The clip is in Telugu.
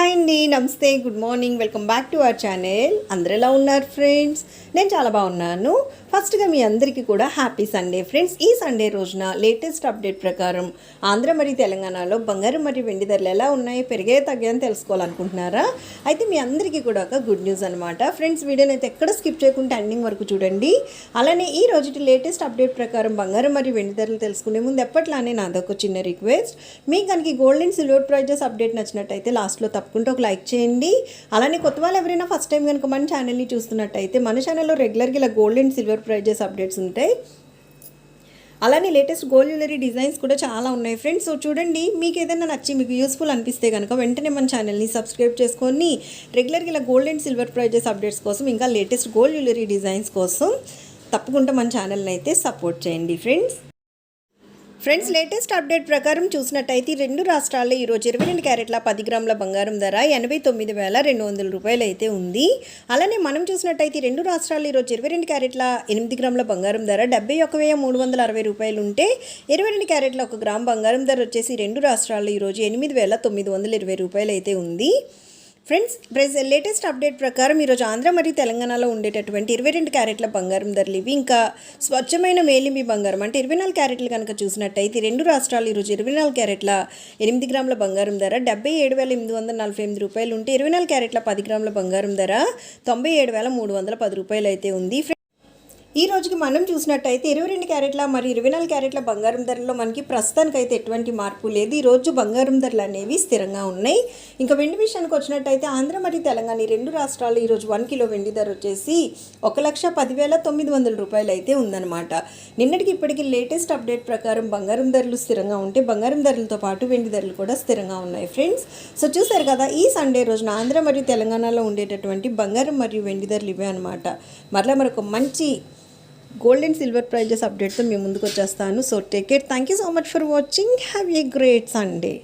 హాయ్ అండి namaste good morning welcome back to our channel. అందరు ఎలా ఉన్నారు ఫ్రెండ్స్? నేను చాలా బాగున్నాను. ఫస్ట్గా మీ అందరికీ కూడా హ్యాపీ సండే ఫ్రెండ్స్. ఈ సండే రోజున లేటెస్ట్ అప్డేట్ ప్రకారం ఆంధ్ర మరియు తెలంగాణలో బంగారం మరియు వెండి ధరలు ఎలా ఉన్నాయి పెరిగే తగ్గాయని తెలుసుకోవాలనుకుంటున్నారా? అయితే మీ అందరికీ కూడా ఒక గుడ్ న్యూస్ అనమాట ఫ్రెండ్స్ వీడియోని అయితే ఎక్కడ స్కిప్ చేయకుండా ఎండింగ్ వరకు చూడండి. అలానే ఈ రోజుటి లేటెస్ట్ అప్డేట్ ప్రకారం బంగారం మరియు వెండి ధరలు తెలుసుకునే ముందు ఎప్పట్లానే నాదొక చిన్న రిక్వెస్ట్. మీకు కనుక gold and silver prizes update నచ్చినట్టయితే లాస్ట్లో తప్ప తప్పకుండా ఒక లైక్ చేయండి. అలానే కొత్త వాళ్ళు ఎవరైనా ఫస్ట్ టైం కనుక మన ఛానల్ని చూస్తున్నట్టయితే మన ఛానల్లో రెగ్యులర్గా ఇలా gold and silver prizes updates ఉంటాయి. అలానే లేటెస్ట్ గోల్డ్ జ్యువెలరీ డిజైన్స్ కూడా చాలా ఉన్నాయి ఫ్రెండ్స్ సో చూడండి మీకు ఏదైనా నచ్చి మీకు యూస్ఫుల్ అనిపిస్తే కనుక వెంటనే మన ఛానల్ని సబ్స్క్రైబ్ చేసుకొని రెగ్యులర్గా ఇలా gold and silver prizes updates కోసం ఇంకా లేటెస్ట్ గోల్డ్ జ్యువెలరీ డిజైన్స్ కోసం తప్పకుండా మన ఛానల్ని అయితే సపోర్ట్ చేయండి ఫ్రెండ్స్ ఫ్రెండ్స్ లేటెస్ట్ అప్డేట్ ప్రకారం చూసినట్టయితే రెండు రాష్ట్రాల్లో ఈరోజు ఇరవై రెండు క్యారెట్ల పది గ్రాముల బంగారం ధర ఎనభై తొమ్మిది వేల రెండు వందల రూపాయలు అయితే ఉంది. అలానే మనం చూసినట్టయితే రెండు రాష్ట్రాల్లో ఈరోజు ఇరవై రెండు క్యారెట్ల ఎనిమిది గ్రాముల బంగారం ధర డెబ్బై ఒక వెయ్యి మూడు వందల అరవై రూపాయలు ఉంటే ఇరవై రెండు క్యారెట్ల ఒక గ్రామ్ బంగారం ధర వచ్చేసి రెండు రాష్ట్రాల్లో ఈరోజు ఎనిమిది వేల తొమ్మిది వందల ఇరవై రూపాయలు అయితే ఉంది. ఫ్రెండ్స్ ప్రెస్ లేటెస్ట్ అప్డేట్ ప్రకారం ఈరోజు ఆంధ్ర మరియు తెలంగాణలో ఉండేటటువంటి ఇరవై రెండు క్యారెట్ల బంగారం ధరలు ఇవి. ఇంకా స్వచ్ఛమైన మేలిమి బంగారం అంటే ఇరవై నాలుగు క్యారెట్లు కనుక చూసినట్టయితే రెండు రాష్ట్రాలు ఈరోజు ఇరవై నాలుగు క్యారెట్ల ఎనిమిది గ్రాముల బంగారం ధర డెబ్బై ఏడు వేల ఎనిమిది వందల నలభై ఎనిమిది రూపాయలు ఉంటే ఇరవై నాలుగు క్యారెట్ల పది గ్రాముల బంగారం ధర తొంభై ఏడు వేల మూడు వందల పది రూపాయలు అయితే ఉంది. ఈ రోజుకి మనం చూసినట్టయితే ఇరవై రెండు క్యారెట్ల మరియు ఇరవై నాలుగు క్యారెట్ల బంగారం ధరలో మనకి ప్రస్తుతానికైతే ఎటువంటి మార్పు లేదు. ఈ రోజు బంగారం ధరలు అనేవి స్థిరంగా ఉన్నాయి. ఇంకా వెండి విషయానికి వచ్చినట్టయితే ఆంధ్ర మరియు తెలంగాణ ఈ రెండు రాష్ట్రాలు ఈరోజు వన్ కిలో వెండి ధర వచ్చేసి ఒక లక్ష పదివేల తొమ్మిది వందల రూపాయలు అయితే ఉందన్నమాట. నిన్నటికి ఇప్పటికి లేటెస్ట్ అప్డేట్ ప్రకారం బంగారం ధరలు స్థిరంగా ఉంటే బంగారం ధరలతో పాటు వెండి ధరలు కూడా స్థిరంగా ఉన్నాయి ఫ్రెండ్స్. సో చూసారు కదా ఈ సండే రోజున ఆంధ్ర మరియు తెలంగాణలో ఉండేటటువంటి బంగారం మరియు వెండి ధరలు ఇవే అనమాట మరలా మరొక మంచి గోల్డ్ అండ్ సిల్వర్ ప్రైజెస్ అప్డేట్తో మేము ముందుకు వచ్చేస్తాను. So take care thank you so much for watching have a great Sunday